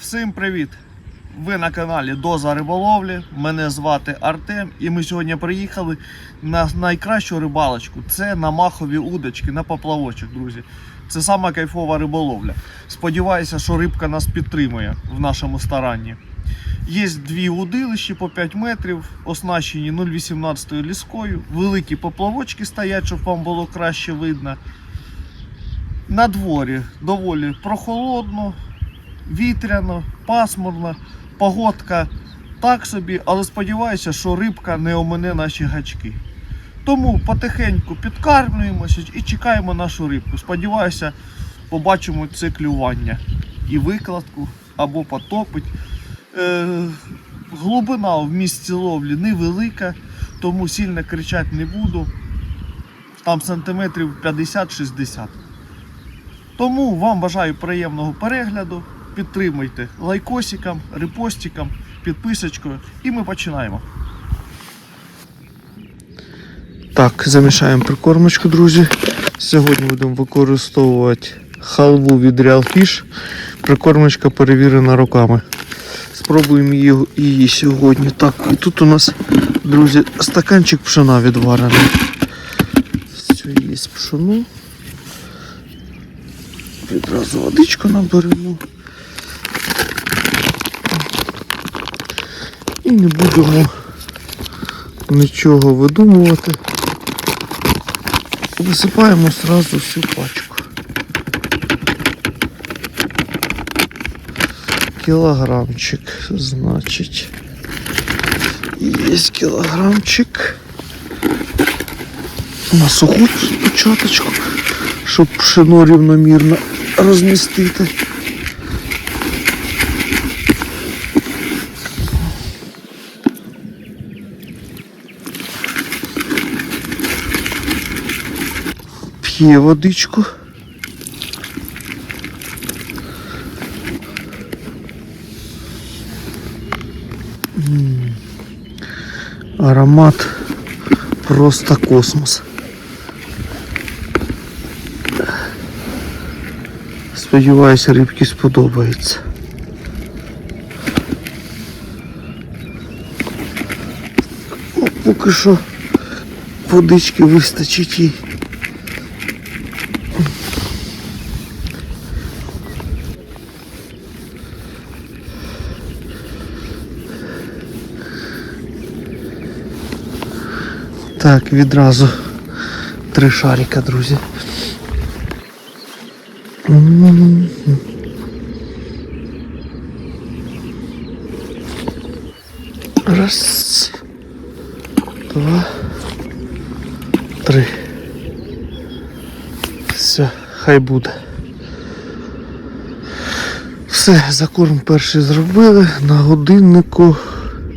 Всім привіт! Ви на каналі Доза Риболовлі. Мене звати Артем, і ми сьогодні приїхали на найкращу рибалочку. Це на махові удочки, на поплавочок, друзі. Це сама кайфова риболовля. Сподіваюся, що рибка нас підтримує в нашому старанні. Є дві удилищі по 5 метрів, оснащені 0,18 ліскою. Великі поплавочки стоять, щоб вам було краще видно. На дворі доволі прохолодно, вітряно, пасмурно, погодка так собі, але сподіваюся, що рибка не омине наші гачки. Тому потихеньку підкармлюємося і чекаємо нашу рибку. Сподіваюся, побачимо це клювання і викладку або потопить. Е, глибина в місці ловлі невелика, тому сильно кричати не буду. Там сантиметрів 50-60. Тому вам бажаю приємного перегляду. Підтримуйте лайкосиком, репостиком, підписочкою і ми починаємо. Так, замішаємо прикормочку, друзі. Сьогодні будемо використовувати халву від Real Fish. Прикормочка перевірена руками. Спробуємо її, сьогодні. Так, і тут у нас, друзі, стаканчик пшена відварений. Все, є пшено. Відразу водичку наберемо. І не будемо нічого видумувати. Висипаємо одразу всю пачку. Кілограмчик, значить. Є кілограмчик. На суху спочатку, щоб пшено рівномірно розмістити. П'є водичку. Аромат просто космос. Сподіваюся, рибки сподобається. Ну, поки що водички вистачить їй. Так, відразу три шарика, друзі. Раз, два, три. Все, хай буде. Все, закорм перший зробили на годиннику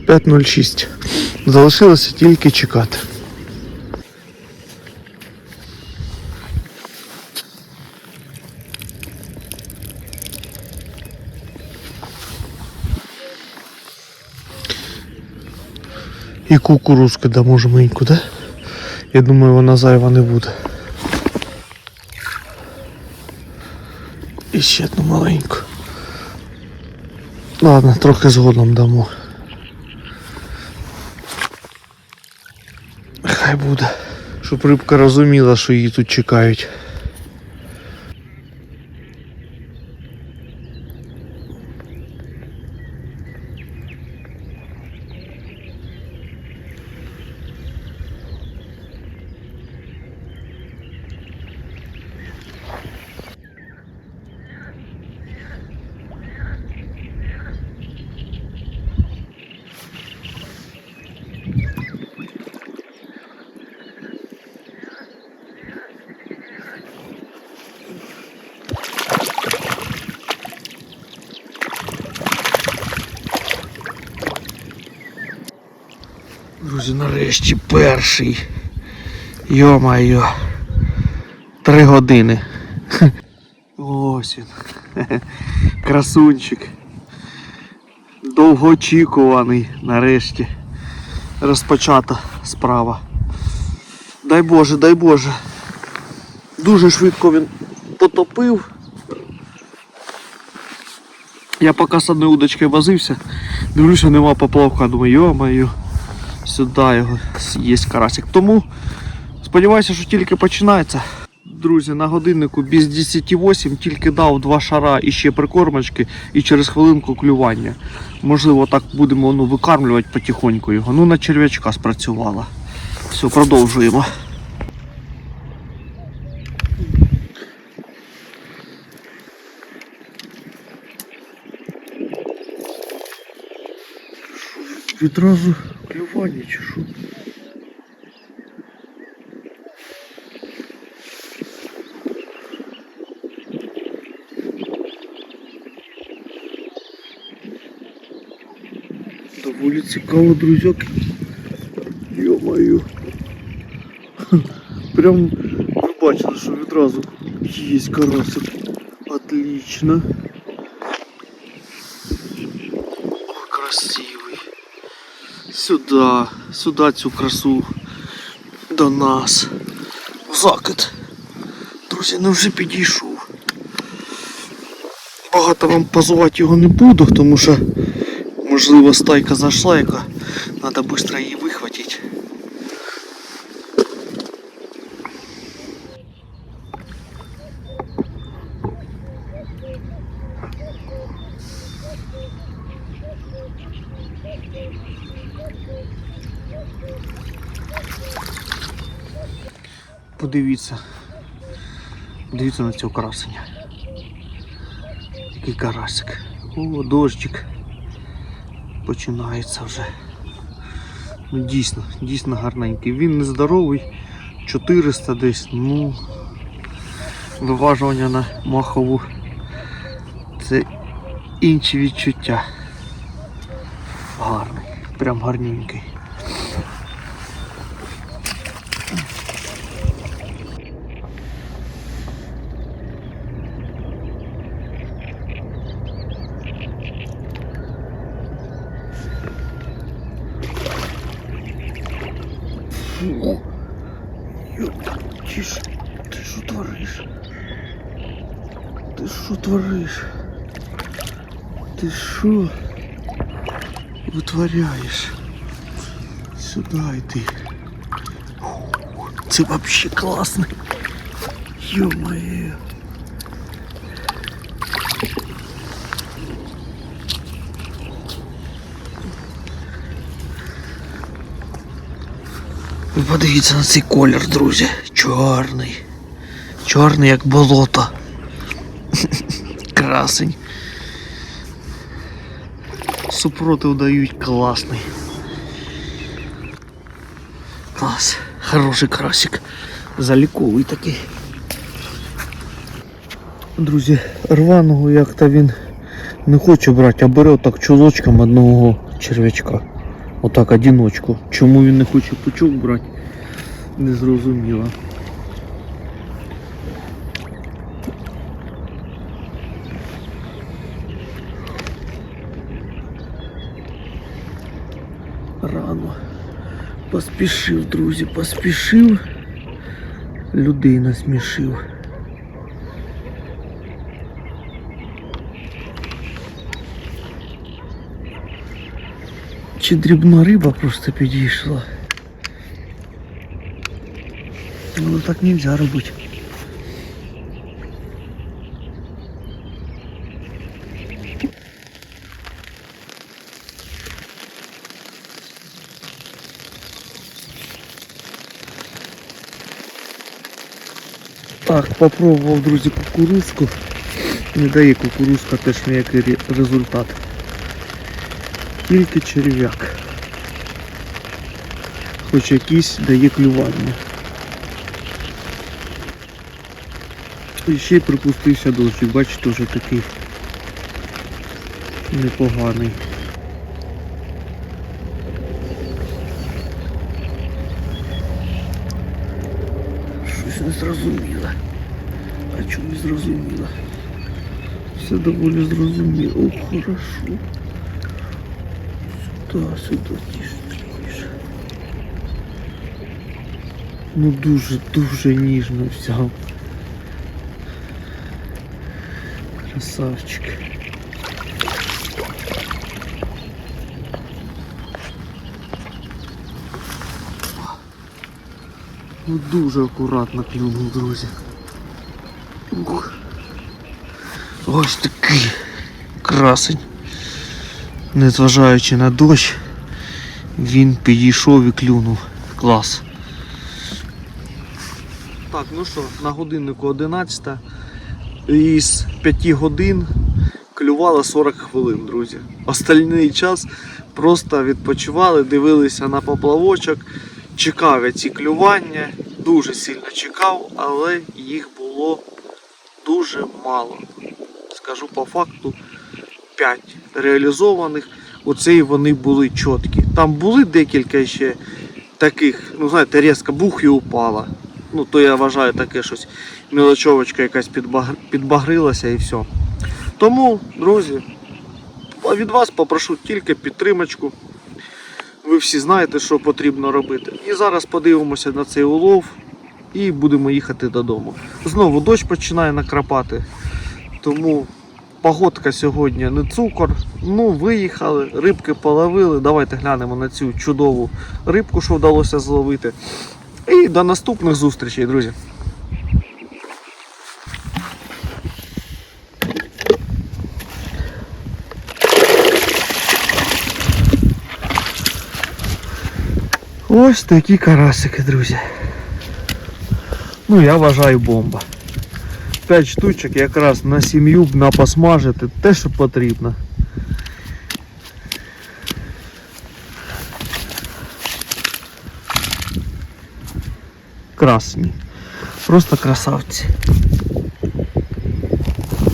5.06. Залишилося тільки чекати. І кукурузки дамо жменьку, да? Я думаю, вона зайва не буде. І ще одну маленьку. Ладно, трохи згодом дамо. Хай буде. Щоб рибка розуміла, що її тут чекають. Друзі, нарешті перший. Йо-майо. Три години. Ось він. Красунчик. Довгоочікуваний нарешті. Розпочата справа. Дай Боже, дай Боже. Дуже швидко він потопив. Я поки з одною удочкою возився, дивлюся, нема поплавка. Думаю, йо-моє, сюди його є карасик. Тому сподіваюся, що тільки починається. Друзі, на годиннику без 10.08 тільки дав два шара і ще прикормочки і через хвилинку клювання. Можливо, так будемо ну, викармлювати потихоньку його. Ну, на черв'ячка спрацювала. Все, продовжуємо. Відразу клювання чи що? Доволі цікаво, друзяки. Йо-моє. Прям ви бачили, що відразу є карасик. Отлично. Ох, красивий. Сюди, сюди цю красу до нас. В закид. Друзі, ну вже підійшов. Багато вам позувати його не буду, тому що можливо стайка зайшла, яка треба швидко її Подивіться. Подивіться на цього красення. Який карасик. О, дощик. Починається вже. Ну дійсно, дійсно гарненький. Він нездоровий. 400 десь. Ну виважування на махову. Це інші відчуття. Гарний. Прям гарненький. Фу. Ёпта, ти ж, ти що твориш? Ти що твориш? Ти що витворяєш? Сюди йди. Це вообще класно. Ё-моё. Подивіться на цей колір, друзі. Чорний. Чорний як болото. Красень. Супротив дають класний. Клас. Хороший красик. Заліковий такий. Друзі, рваного як-то він не хоче брати, а бере отак чолочком одного черв'ячка. Отак одиночку. Чому він не хоче пучок брати? Не Поспішив, друзі, поспішив. Людей насмішив. Чи дрібна риба просто підійшла? Ну так нельзя робити. Так, попробував, друзі, кукурузку. Не дає кукурузка теж ніякий результат. Тільки черв'як. Хоч якийсь дає клювання. І ще й припустився дощик, бачите, вже такий непоганий. зрозуміло. А чому не зрозуміло? Все доволі зрозуміло. О, хорошо. Сюди, сюди, тише, тише. Ну дуже, дуже ніжно взяв. Красавчик. Ну, дуже акуратно клюнув, друзі. Ух. Ось такий красень. Незважаючи на дощ, він підійшов і клюнув. Клас. Так, ну що, на годиннику 11. Із 5 годин клювало 40 хвилин, друзі. Остальний час просто відпочивали, дивилися на поплавочок, чекав я ці клювання, дуже сильно чекав, але їх було дуже мало. Скажу по факту 5 реалізованих. Оце і вони були чіткі. Там були декілька ще таких, ну знаєте, різко бух і упала. Ну, то я вважаю таке щось. Мілочовочка якась підбаг... підбагрилася і все. Тому, друзі, від вас попрошу тільки підтримочку. Ви всі знаєте, що потрібно робити. І зараз подивимося на цей улов і будемо їхати додому. Знову дощ починає накрапати. Тому погодка сьогодні не цукор. Ну, виїхали, рибки половили. Давайте глянемо на цю чудову рибку, що вдалося зловити. І до наступних зустрічей, друзі. Ось такі карасики, друзі. Ну, я вважаю бомба. 5 штучок якраз на сім'ю на посмажити те, що потрібно. Красні. Просто красавці.